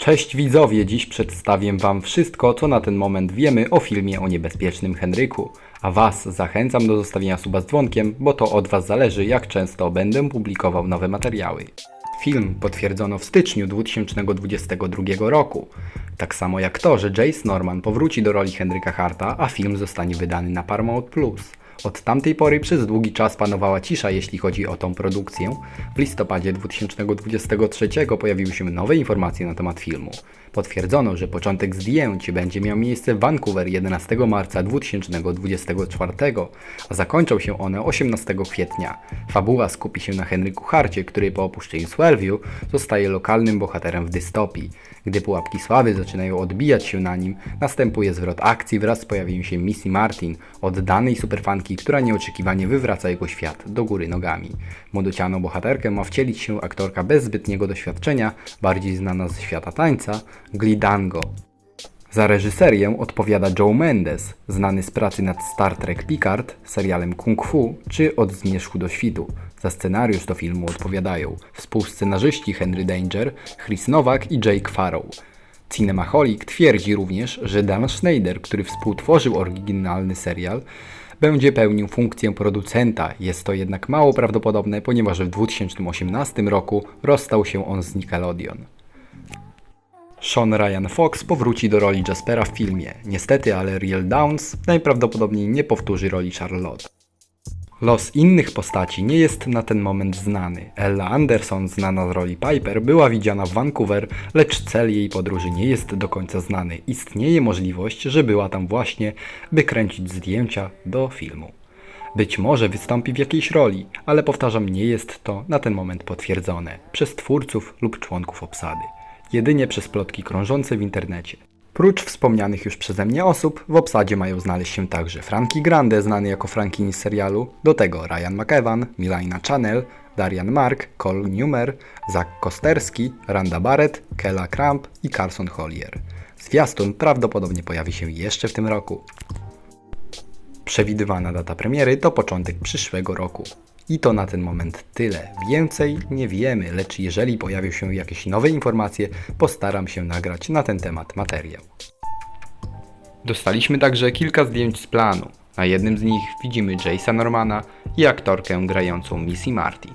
Cześć widzowie, dziś przedstawię Wam wszystko, co na ten moment wiemy o filmie o niebezpiecznym Henryku. A Was zachęcam do zostawienia suba z dzwonkiem, bo to od Was zależy, jak często będę publikował nowe materiały. Film potwierdzono w styczniu 2022 roku. Tak samo jak to, że Jace Norman powróci do roli Henryka Harta, a film zostanie wydany na Paramount+. Plus. Od tamtej pory przez długi czas panowała cisza, jeśli chodzi o tą produkcję. W listopadzie 2023 pojawiły się nowe informacje na temat filmu. Potwierdzono, że początek zdjęć będzie miał miejsce w Vancouver 11 marca 2024, a zakończą się one 18 kwietnia. Fabuła skupi się na Henryku Harcie, który po opuszczeniu Swellview zostaje lokalnym bohaterem w dystopii. Gdy pułapki sławy zaczynają odbijać się na nim, następuje zwrot akcji wraz z pojawieniem się Missy Martin, oddanej superfanki, która nieoczekiwanie wywraca jego świat do góry nogami. Młodocianą bohaterkę ma wcielić się aktorka bez zbytniego doświadczenia, bardziej znana ze świata tańca, Glidango. Za reżyserię odpowiada Joe Mendes, znany z pracy nad Star Trek Picard, serialem Kung Fu czy Od Zmierzchu do Świtu. Za scenariusz do filmu odpowiadają współscenarzyści Henry Danger, Chris Nowak i Jake Farrow. Cinemaholic twierdzi również, że Dan Schneider, który współtworzył oryginalny serial, będzie pełnił funkcję producenta. Jest to jednak mało prawdopodobne, ponieważ w 2018 roku rozstał się on z Nickelodeon. Sean Ryan Fox powróci do roli Jaspera w filmie. Niestety, ale Real Downs najprawdopodobniej nie powtórzy roli Charlotte. Los innych postaci nie jest na ten moment znany. Ella Anderson, znana z roli Piper, była widziana w Vancouver, lecz cel jej podróży nie jest do końca znany. Istnieje możliwość, że była tam właśnie, by kręcić zdjęcia do filmu. Być może wystąpi w jakiejś roli, ale powtarzam, nie jest to na ten moment potwierdzone przez twórców lub członków obsady. Jedynie przez plotki krążące w internecie. Prócz wspomnianych już przeze mnie osób, w obsadzie mają znaleźć się także Frankie Grande, znany jako Frankini z serialu, do tego Ryan McEwan, Milena Chanel, Darian Mark, Cole Newmer, Zach Kosterski, Randa Barrett, Kella Cramp i Carson Collier. Zwiastun prawdopodobnie pojawi się jeszcze w tym roku. Przewidywana data premiery to początek przyszłego roku. I to na ten moment tyle. Więcej nie wiemy, lecz jeżeli pojawią się jakieś nowe informacje, postaram się nagrać na ten temat materiał. Dostaliśmy także kilka zdjęć z planu. Na jednym z nich widzimy Jace'a Normana i aktorkę grającą Missy Martin.